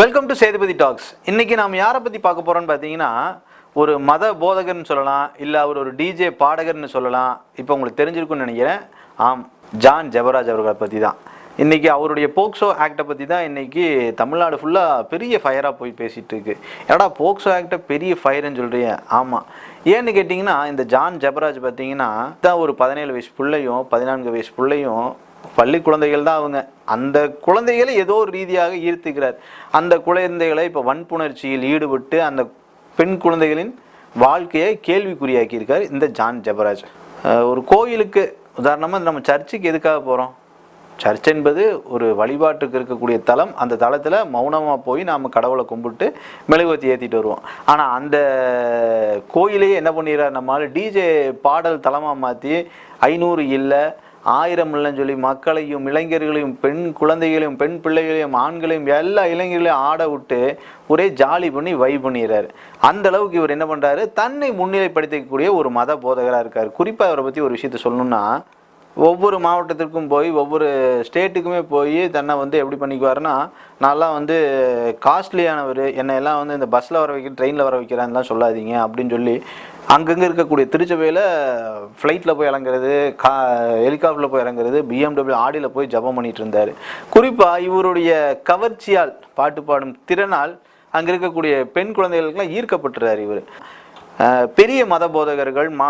Welcome to Sethupathi tax இன்னைக்கு நாம் யாரை பற்றி பார்க்க போகிறோன்னு பார்த்தீங்கன்னா ஒரு மத போதகர்னு சொல்லலாம் இல்லை அவர் ஒரு டிஜே பாடகர்னு சொல்லலாம். இப்போ உங்களுக்கு தெரிஞ்சிருக்கும்னு நினைக்கிறேன். ஆம் ஜான் ஜெபராஜ் அவர்களை பற்றி தான். இன்றைக்கி அவருடைய போக்சோ ஆக்டை பற்றி தான் இன்றைக்கி தமிழ்நாடு ஃபுல்லாக பெரிய ஃபயராக போய் பேசிகிட்டு இருக்கு. ஏடா போக்சோ ஆக்டை பெரிய ஃபயர்னு சொல்கிறீங்க ஆமாம் ஏன்னு கேட்டிங்கன்னா இந்த ஜான் ஜெபராஜ் பார்த்தீங்கன்னா தான் ஒரு பதினேழு வயசு பிள்ளையும் பதினான்கு வயசு பிள்ளையும் பள்ளி குழந்தைகள் தான் அவங்க. அந்த குழந்தைகளை ஏதோ ஒரு ரீதியாக ஈர்த்துக்கிறார். அந்த குழந்தைகளை இப்போ வன்புணர்ச்சியில் ஈடுபட்டு அந்த பெண் குழந்தைகளின் வாழ்க்கையை கேள்விக்குறியாக்கியிருக்கார் இந்த ஜான் ஜெபராஜ். ஒரு கோயிலுக்கு உதாரணமாக நம்ம சர்ச்சுக்கு எதுக்காக போகிறோம் சர்ச் என்பது ஒரு வழிபாட்டுக்கு இருக்கக்கூடிய தலம். அந்த தளத்தில் மௌனமாக போய் நாம் கடவுளை கும்பிட்டு மெழுகுவத்தி ஏற்றிட்டு வருவோம். ஆனால் அந்த கோயிலையே என்ன பண்ணிடுறார் நம்மளால் டிஜே பாடல் தலமாக மாற்றி ஐநூறு இல்லை ஆயிரம் இல்லைன்னு சொல்லி மக்களையும் இளைஞர்களையும் பெண் குழந்தைகளையும் பெண் பிள்ளைகளையும் ஆண்களையும் எல்லா இளைஞர்களையும் ஆட விட்டு ஒரே ஜாலி பண்ணி வை பண்ணிடுறாரு. அந்த அளவுக்கு இவர் என்ன பண்ணுறாரு தன்னை முன்னிலைப்படுத்திக்கக்கூடிய ஒரு மத போதகராக இருக்கார். குறிப்பாக அவரை பற்றி ஒரு விஷயத்த சொல்லணும்னா ஒவ்வொரு மாவட்டத்திற்கும் போய் ஒவ்வொரு ஸ்டேட்டுக்குமே போய் தன்னை வந்து எப்படி பண்ணிக்குவாருன்னா நான்லாம் வந்து காஸ்ட்லியானவர் என்னை எல்லாம் வந்து இந்த பஸ்ஸில் வர வைக்க ட்ரெயினில் வர வைக்கிறான்லாம் சொல்லாதீங்க அப்படின்னு சொல்லி அங்கங்கே இருக்கக்கூடிய திருச்சபையில் ஃப்ளைட்டில் போய் இறங்குறது கா ஹெலிகாப்டரில் போய் இறங்குறது பிஎம்டபிள்யூ ஆடியில் போய் ஜபம் பண்ணிட்டு இருந்தார். குறிப்பாக இவருடைய கவர்ச்சியால் பாட்டு பாடும் திறனால் அங்கே இருக்கக்கூடிய பெண் குழந்தைகளுக்கெல்லாம் ஈர்க்கப்பட்டுறார் இவர். பெரிய மத போதகர்கள் ம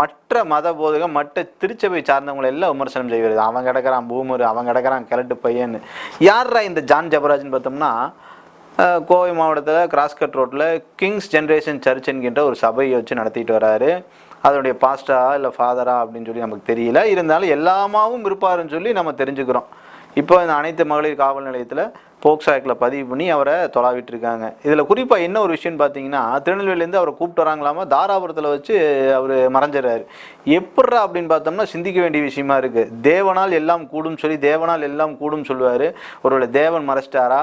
மற்ற மத போதகம் மற்ற திருச்சபை சார்ந்தவங்களை எல்லாம் விமர்சனம் செய்கிறது. அவன் கிடக்கிறான் பூமர் அவன் கிடக்கிறான் கிழட்டு பையன்னு. யார்ரா இந்த ஜான் ஜபராஜ்னு பார்த்தோம்னா கோவை மாவட்டத்தில் கிராஸ்கட் ரோட்டில் கிங்ஸ் ஜென்ரேஷன் சர்ச் என்கின்ற ஒரு சபையை வச்சு நடத்திட்டு வராரு. அதனுடைய பாஸ்டரா இல்லை ஃபாதரா அப்படின்னு சொல்லி நமக்கு தெரியல. இருந்தாலும் எல்லாமாவும் இருப்பாருன்னு சொல்லி நம்ம தெரிஞ்சுக்கிறோம். இப்போ இந்த அனைத்து மகளிர் காவல் நிலையத்தில் போக்சோ ஆக்டில் பதிவு பண்ணி அவரை தொலாவிட்டு இருக்காங்க இதில் குறிப்பாக என்ன ஒரு விஷயம்னு பார்த்தீங்கன்னா திருநெல்வேலியிலேருந்து அவரை கூப்பிட்டு வராங்களாமா? தாராபுரத்தில் வச்சு அவர் மறைஞ்சிடறாரு. எப்பட்றா அப்படின்னு பார்த்தோம்னா சிந்திக்க வேண்டிய விஷயமா இருக்குது தேவனால் எல்லாம் கூடும் சொல்லி தேவனால் எல்லாம் கூடும் சொல்லுவார். ஒருவேளை தேவன் மறைச்சிட்டாரா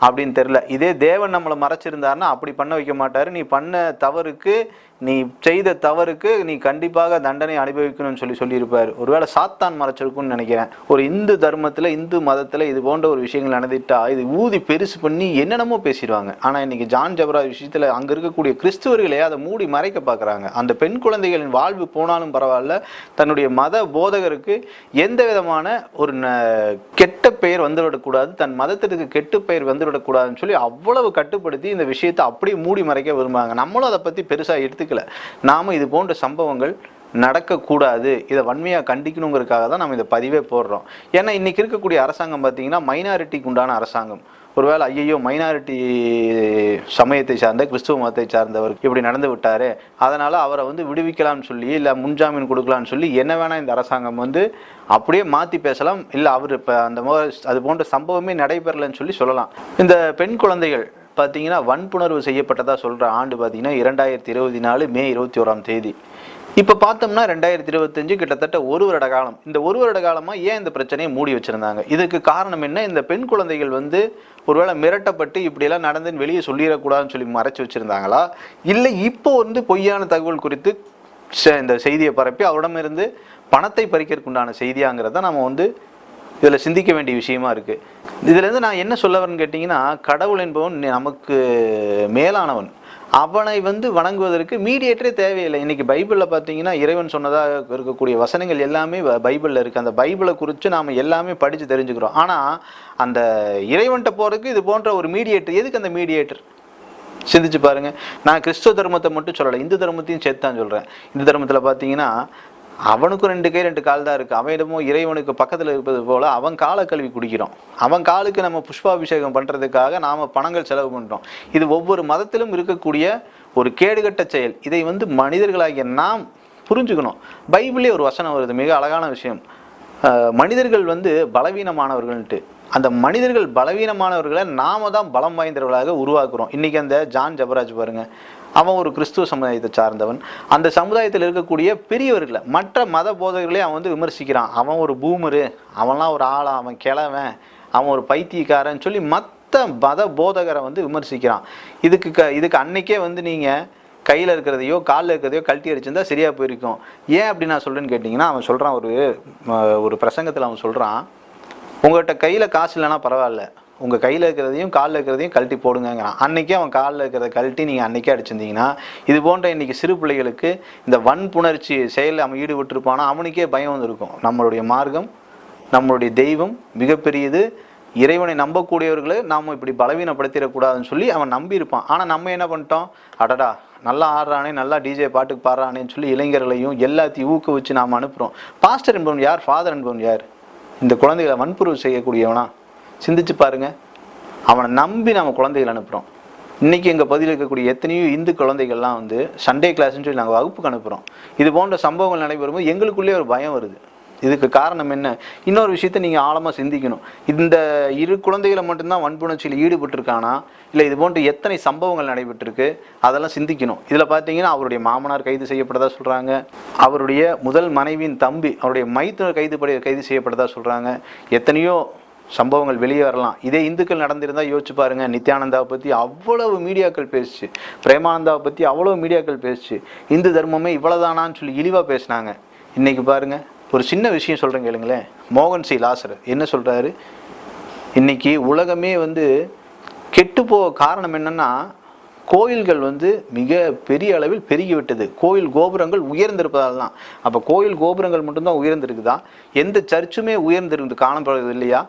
அப்படின்னு தெரில இதே தேவன் நம்மளை மறைச்சிருந்தாருன்னா அப்படி பண்ண வைக்க மாட்டார். நீ பண்ண தவறுக்கு நீ செய்த தவறுக்கு நீ கண்டிப்பாக தண்டனை அனுபவிக்கணும்னு சொல்லி சொல்லியிருப்பார். ஒருவேளை சாத்தான் மறைச்சிருக்கும்னு நினைக்கிறேன். ஒரு இந்து தர்மத்தில் இந்து மதத்தில் இது போன்ற ஒரு விஷயங்கள் நடந்துட்டா இது ஊதி பெருசு பண்ணி என்னென்னமோ பேசிடுவாங்க. ஆனால் இன்னைக்கு ஜான் ஜபரா விஷயத்தில் அங்கே இருக்கக்கூடிய கிறிஸ்துவர்களே அதை மூடி மறைக்க பார்க்குறாங்க அந்த பெண் குழந்தைகளின் வாழ்வு போனாலும் பரவாயில்ல. தன்னுடைய மத போதகருக்கு எந்த விதமான ஒரு ந- கெட்ட பெயர் வந்துவிடக்கூடாது. தன் மதத்திற்கு கெட்ட பெயர் வந்துவிடக்கூடாதுன்னு சொல்லி அவ்வளவு கட்டுப்படுத்தி இந்த விஷயத்தை அப்படியே மூடி மறைக்க விரும்புகிறாங்க நம்மளும் அதை பற்றி பெருசாக எடுத்துக்கல நாம இது போன்ற சம்பவங்கள் நடக்கக்கூடாது. இதை வன்மையாக கண்டிக்கணுங்கிறதுக்காக தான் நம்ம இந்த பதிவே போடுறோம். ஏன்னா இன்றைக்கி இருக்கக்கூடிய அரசாங்கம் பார்த்தீங்கன்னா மைனாரிட்டிக்கு உண்டான அரசாங்கம். ஒருவேளை ஐயையோ மைனாரிட்டி சமயத்தை சார்ந்த கிறிஸ்துவ மதத்தை சார்ந்தவர் இப்படி நடந்து விட்டார். அதனால் அவரை வந்து விடுவிக்கலாம்னு சொல்லி இல்லை முன்ஜாமீன் கொடுக்கலாம்னு சொல்லி என்ன வேணால் இந்த அரசாங்கம் வந்து அப்படியே மாற்றி பேசலாம். இல்லை அவர் இப்போ அந்த மோ அது போன்ற சம்பவமே நடைபெறலைன்னு சொல்லி சொல்லலாம். இந்த பெண் குழந்தைகள் பார்த்தீங்கன்னா வன்புணர்வு செய்யப்பட்டதாக சொல்கிற ஆண்டு பார்த்தீங்கன்னா இரண்டாயிரத்தி இருபத்தி நாலு மே இருபத்தி ஓராம் தேதி. இப்போ பார்த்தோம்னா ரெண்டாயிரத்தி இருபத்தஞ்சு கிட்டத்தட்ட ஒரு வருட காலம். இந்த ஒரு வருட காலமாக ஏன் இந்த பிரச்சனையை மூடி வச்சுருந்தாங்க? இதுக்கு காரணம் என்ன? இந்த பெண் குழந்தைகள் வந்து ஒருவேளை மிரட்டப்பட்டு இப்படியெல்லாம் நடந்துன்னு வெளியே சொல்லிடக்கூடாதுன்னு சொல்லி மறைச்சி வச்சுருந்தாங்களா? இல்லை இப்போ வந்து பொய்யான தகவல் குறித்து இந்த செய்தியை பரப்பி அவரிடமிருந்து பணத்தை பறிக்கிறதுக்குண்டான செய்தியாங்கிறத நம்ம வந்து இதில் சிந்திக்க வேண்டிய விஷயமா இருக்கு. இதுலேருந்து நான் என்ன சொல்ல வரேன்னு கேட்டிங்கன்னா கடவுள் என்பவன் நமக்கு மேலானவன். அவனை வந்து வணங்குவதற்கு மீடியேட்டரே தேவையில்லை. இன்னைக்கு பைபிளில் பார்த்தீங்கன்னா இறைவன் சொன்னதாக இருக்கக்கூடிய வசனங்கள் எல்லாமே பைபிளில் இருக்குது அந்த பைபிளை குறித்து நாம் எல்லாமே படித்து தெரிஞ்சுக்கிறோம். ஆனால் அந்த இறைவன்கிட்ட போகிறதுக்கு இது போன்ற ஒரு மீடியேட்டர் எதுக்கு அந்த மீடியேட்டர் சிந்திச்சு பாருங்க. நான் கிறிஸ்துவ தர்மத்தை மட்டும் சொல்லலை இந்து தர்மத்தையும் சேர்த்து தான் சொல்கிறேன் இந்து தர்மத்தில் பார்த்தீங்கன்னா அவனுக்கும் ரெண்டு கை ரெண்டு கால் தான் இருக்குது அவனிடமோ இறைவனுக்கு பக்கத்தில் இருப்பது போல் அவன் காலை கழுவி குடிக்கிறோம். அவன் காலுக்கு நம்ம புஷ்பாபிஷேகம் பண்ணுறதுக்காக நாம் பணங்கள் செலவு பண்ணுறோம் இது ஒவ்வொரு மதத்திலும் இருக்கக்கூடிய ஒரு கேடுகட்ட செயல். இதை வந்து மனிதர்களாகிய நாம் புரிஞ்சுக்கணும். பைபிளே ஒரு வசனம் வருது மிக அழகான விஷயம். மனிதர்கள் வந்து பலவீனமானவர்கள்ன்ட்டு. அந்த மனிதர்கள் பலவீனமானவர்களை நாம தான் பலம் வாய்ந்தவர்களாக உருவாக்குறோம். இன்னைக்கு அந்த ஜான் ஜபராஜ் பாருங்க. அவன் ஒரு கிறிஸ்துவ சமுதாயத்தை சார்ந்தவன். அந்த சமுதாயத்தில் இருக்கக்கூடிய பெரியவர்களை மற்ற மத போதகர்களே அவன் வந்து விமர்சிக்கிறான். அவன் ஒரு பூமரு அவன்லாம் ஒரு ஆளா அவன் கிழவன் அவன் ஒரு பைத்தியக்காரன் சொல்லி மற்ற மத போதகரை வந்து விமர்சிக்கிறான். இதுக்கு க இதுக்கு அன்னைக்கே வந்து நீங்கள் கையில் இருக்கிறதையோ காலில் இருக்கிறதையோ கழட்டி அடிச்சிருந்தா சரியாக போயிருக்கும். ஏன் அப்படி நான் சொல்கிறேன்னு கேட்டிங்கன்னா அவன் சொல்கிறான் ஒரு ஒரு பிரசங்கத்தில் அவன் சொல்கிறான் உங்கள்கிட்ட கையில் காசு இல்லைன்னா பரவாயில்ல. உங்கள் கையில் இருக்கிறதையும் காலில் இருக்கிறதையும் கழட்டி போடுங்கங்கிறான். அன்றைக்கே அவன் காலில் இருக்கிறத கழட்டி நீங்கள் அன்றைக்கே அடிச்சிருந்தீங்கன்னா இது போன்ற இன்றைக்கி சிறு பிள்ளைகளுக்கு இந்த வன்புணர்ச்சி செயலில் அவன் ஈடுபட்டிருப்பானா? அவனுக்கே பயம் வந்திருக்கும். நம்மளுடைய மார்க்கம் நம்மளுடைய தெய்வம் மிகப்பெரியது. இறைவனை நம்பக்கூடியவர்களை நாம் இப்படி பலவீனப்படுத்திடக்கூடாதுன்னு சொல்லி அவன் நம்பியிருப்பான். ஆனால் நம்ம என்ன பண்ணிட்டோம்? அடடா நல்லா ஆடுறானே நல்லா டிஜே பாட்டுக்கு பாடுறானேன்னு சொல்லி இளைஞர்களையும் எல்லாத்தையும் ஊக்குவிச்சு நாம் அனுப்புகிறோம் பாஸ்டர் என்பவன் யார்? ஃபாதர் என்பவன் யார்? இந்த குழந்தைகளை வன்புறவு செய்யக்கூடியவனா? சிந்திச்சு பாருங்க. அவனை நம்பி நம்ம குழந்தைகள் அனுப்புகிறோம் இன்றைக்கி எங்கள் பகுதியில் இருக்கக்கூடிய எத்தனையோ இந்து குழந்தைகள்லாம் வந்து சண்டே கிளாஸ்ன்னு சொல்லி நாங்கள் வகுப்புக்கு அனுப்புகிறோம் இது போன்ற சம்பவங்கள் நடைபெறும்போது எங்களுக்குள்ளே ஒரு பயம் வருது. இதுக்கு காரணம் என்ன? இன்னொரு விஷயத்த நீங்கள் ஆழமாக சிந்திக்கணும். இந்த இரு குழந்தைகளை மட்டும்தான் வன்புணர்ச்சியில் ஈடுபட்டிருக்கானா? இல்லை இது போன்ற எத்தனை சம்பவங்கள் நடைபெற்றிருக்கு? அதெல்லாம் சிந்திக்கணும். இதில் பார்த்தீங்கன்னா அவருடைய மாமனார் கைது செய்யப்பட்டதா சொல்கிறாங்க அவருடைய முதல் மனைவியின் தம்பி அவருடைய மைத்துனர் கைது படி கைது செய்யப்பட்டதா சொல்கிறாங்க எத்தனையோ சம்பவங்கள் வெளியே வரலாம். இதே இந்துக்கள் நடந்திருந்தா யோசிச்சு பாருங்கள் நித்யானந்தாவை பற்றி அவ்வளவு மீடியாக்கள் பேசிச்சு. பிரேமானந்தாவை பற்றி அவ்வளவு மீடியாக்கள் பேசிச்சு. இந்து தர்மமே இவ்வளோதானான்னு சொல்லி இழிவாக பேசினாங்க. இன்றைக்கி பாருங்கள் ஒரு சின்ன விஷயம் சொல்கிறேன் கேளுங்களேன். மோகன் சி. லாசர் என்ன சொல்கிறாரு இன்னைக்கு உலகமே வந்து கெட்டு போக காரணம் என்னென்னா கோயில்கள் வந்து மிக பெரிய அளவில் பெருகிவிட்டது. கோயில் கோபுரங்கள் உயர்ந்திருப்பதால் தான். அப்போ கோயில் கோபுரங்கள் மட்டும்தான் உயர்ந்திருக்குதா? எந்த சர்ச்சுமே உயர்ந்திருந்து காணப்படுறது இல்லையா?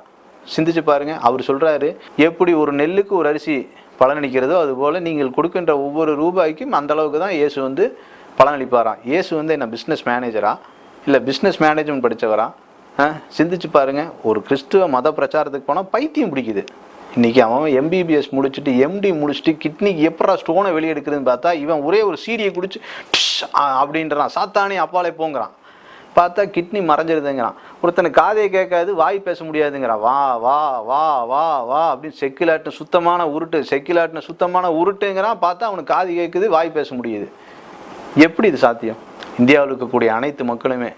சிந்திச்சு பாருங்கள் அவர் சொல்கிறாரு எப்படி ஒரு நெல்லுக்கு ஒரு அரிசி பலனளிக்கிறதோ அதுபோல் நீங்கள் கொடுக்கின்ற ஒவ்வொரு ரூபாய்க்கும் அந்த அளவுக்கு தான் இயேசு வந்து பலனளிப்பாராம் இயேசு வந்து என்ன பிஸ்னஸ் மேனேஜராக இல்லை பிஸ்னஸ் மேனேஜ்மெண்ட் படித்தவரா ஆ சிந்திச்சு பாருங்கள் ஒரு கிறிஸ்துவ மத பிரச்சாரத்துக்கு போனால் பைத்தியம் பிடிக்குது. இன்னைக்கு அவன் எம்பிபிஎஸ் முடிச்சுட்டு எம்டி முடிச்சுட்டு கிட்னிக்கு எப்படா ஸ்டோனை வெளியே எடுக்கிறதுன்னு பார்த்தா இவன் ஒரே ஒரு சீடியை குடிச்சு அப்படின்றான். சாத்தானே அப்பாலே போங்கிறான். பார்த்தா கிட்னி மறைஞ்சிருதுங்கிறான். ஒருத்தனை காதையை கேட்காது வாய் பேச முடியாதுங்கிறான். வா வா வா வா வா அப்படின்னு செக்கிலாட்டின சுத்தமான உருட்டு செக்கிலாட்டின சுத்தமான உருட்டுங்கிறான். பார்த்தா அவனுக்கு காது கேட்குது வாய் பேச முடியுது. எப்படி இது சாத்தியம்? இந்தியாவில் இருக்கக்கூடிய அனைத்து மக்களுமே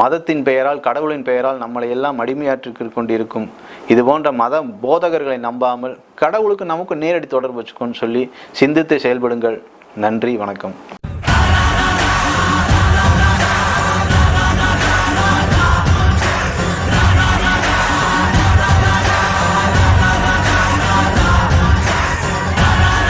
மதத்தின் பெயரால் கடவுளின் பெயரால் நம்மளை எல்லாம் அடிமையாற்றி கொண்டிருக்கும். இது போன்ற மத போதகர்களை நம்பாமல் கடவுளுக்கு நமக்கு நேரடி தொடர்பு வச்சுக்கோன்னு சொல்லி சிந்தித்து செயல்படுங்கள். நன்றி வணக்கம்.